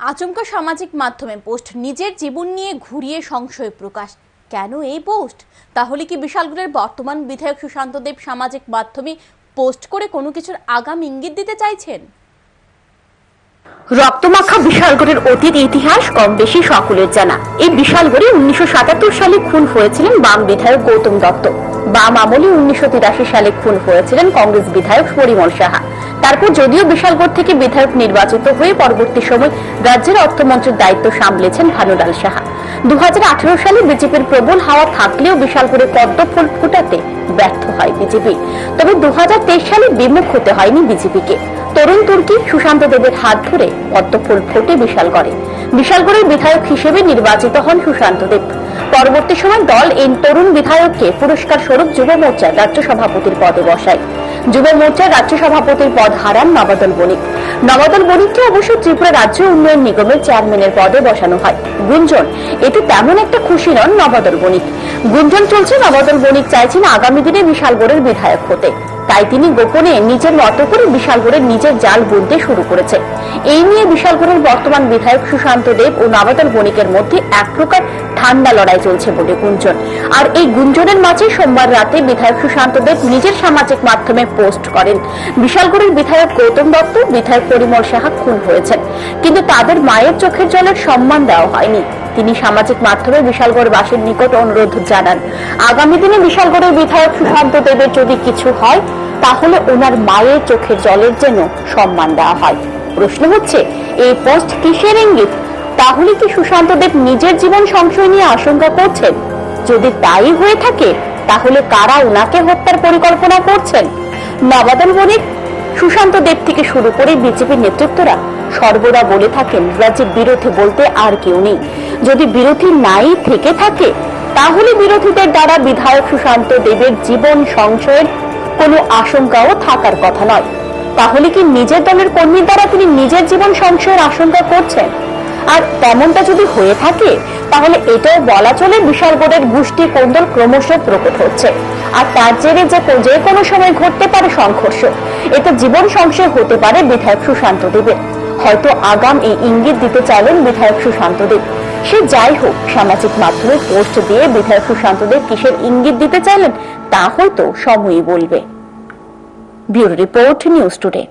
আচমকা সামাজিক মাধ্যমে পোস্ট, নিজের জীবন নিয়ে ঘুরিয়ে সংশয় প্রকাশ। কেন এই পোস্ট? তাহলে কি বিশালগড়ের বর্তমান বিধায়ক সুশান্ত দেব সামাজিক মাধ্যমে পোস্ট করে কোনো কিছুর আগাম ইঙ্গিত দিতে চাইছেন? রক্তমাখা বিশালগড়ের অতীত ইতিহাস, কম বেশি সকলের জানা। এই বিশালগড়ে উনিশশো সাতাত্তর সালে খুন হয়েছিলেন বাম বিধায়ক গৌতম দত্ত। বাম আমলে উনিশশো সালে খুন হয়েছিলেন কংগ্রেস বিধায়ক পরিমল সাহা। তারপর যদিও বিশালগড় থেকে বিধায়ক নির্বাচিত হয়ে পরবর্তী সময় রাজ্যের অর্থমন্ত্রীর দায়িত্ব সামলেছেন ভানুলাল সাহা। দু হাজার আঠেরো সালে বিজেপির প্রবল হাওয়া থাকলেও বিশালগড়ে পদ্ম ফুল ফুটাতে ব্যর্থ হয় বিজেপি। তবে দু হাজার তেইশ সালে বিমুখ হতে হয়নি বিজেপিকে। তরুণ তুর্কি সুশান্ত দেবের হাত ধরে পদ্মফুল ফোটে বিশালগড়ে। বিশালগড়ের বিধায়ক হিসেবে নির্বাচিত হন সুশান্ত দেব পরবর্তী সময় দল এই তরুণ বিধায়ককে পুরস্কার স্বরূপ যুব মোর্চার রাজ্য সভাপতির পদে বসায়। যুব মোর্চার রাজ্য সভাপতির পদ হারান নবাদল বণিক। নবাদল বণিককে অবশ্য ত্রিপুরা রাজ্য উন্নয়ন নিগমের চেয়ারম্যানের পদে বসানো হয়। গুঞ্জন, এতে তেমন একটা খুশি নন নবাদল বণিক। গুঞ্জন চলছে নবাদল বণিক চাইছেন আগামী দিনে বিশালগড়ের বিধায়ক হতে। তাই তিনি গোপনে নিজের মতো করে বিশালগড়ের নিজের জাল বুনতে শুরু করেছে এই নিয়ে বিশালগড়ের বর্তমান বিধায়ক সুশান্ত দেব ও নবাদল বণিকের মধ্যে এক প্রকার ঠান্ডা লড়াই চলছে বলে গুঞ্জন। আর এই গুঞ্জনের মাঝে সোমবার রাতে বিধায়ক সুশান্ত দেব নিজের সামাজিক মাধ্যমে পোস্ট করেন। বিশালগড়ের বিধায়ক গৌতম দত্ত, বিধায়ক পরিমল সাহা খুন হয়েছেন। কিন্তু তাদের মায়ের চোখের জলের সম্মান দেওয়া হয়নি। তিনি সামাজিক মাধ্যমে বিশালগড়বাসীর নিকট অনুরোধ জানান। আগামী দিনে বিশালগড়ের বিধায়ক সুশান্ত দেবের যদি কিছু হয়, তাহলে ওনার মায়ের চোখের জলের যেন সম্মান দেওয়া হয়। প্রশ্ন হচ্ছে, এই পোস্ট কিসের ইঙ্গিত? তাহলে কি সুশান্ত দেব নিজের জীবন সংশয় নিয়ে আশঙ্কা করছেন? যদি তাই হয়ে থাকে, তাহলে কারা ওনাকে হত্যার পরিকল্পনা করছেন? নবাদন বণিক, সুশান্ত দেব থেকে শুরু করে বিজেপির নেতৃত্বরা সর্বদা বলে থাকেন রাজ্যের বিরোধী বলতে আর কেউ নেই। যদি বিরোধী নাই থেকে থাকে, তাহলে বিরোধীদের দ্বারা বিধায়ক সুশান্ত দেবের জীবন সংশয়ের কোনো আশঙ্কাও থাকার কথা নয়। তাহলে কি নিজের দলের কর্মীর দ্বারা তিনি নিজের জীবন সংশয়ের আশঙ্কা করছেন? আর তেমনটা যদি হয়ে থাকে, তাহলে এটাও বলা চলে বিশালগড়ের গোষ্ঠী কোন্দল ক্রমশ প্রকট হচ্ছে। আর তার জেরে যে যে কোনো সময় ঘটতে পারে সংঘর্ষ। এতে জীবন সংশয় হতে পারে বিধায়ক সুশান্ত দেবের। হয়তো আগাম এই ইঙ্গিত দিতে চাইলেন বিধায়ক সুশান্ত দেব। সে যাই হোক, সামাজিক মাধ্যমে পোস্ট দিয়ে বিধায়ক সুশান্ত দেব কিসের ইঙ্গিত দিতে চাইলেন, তা হয়তো সময়ই বলবে। Bureau report, news today.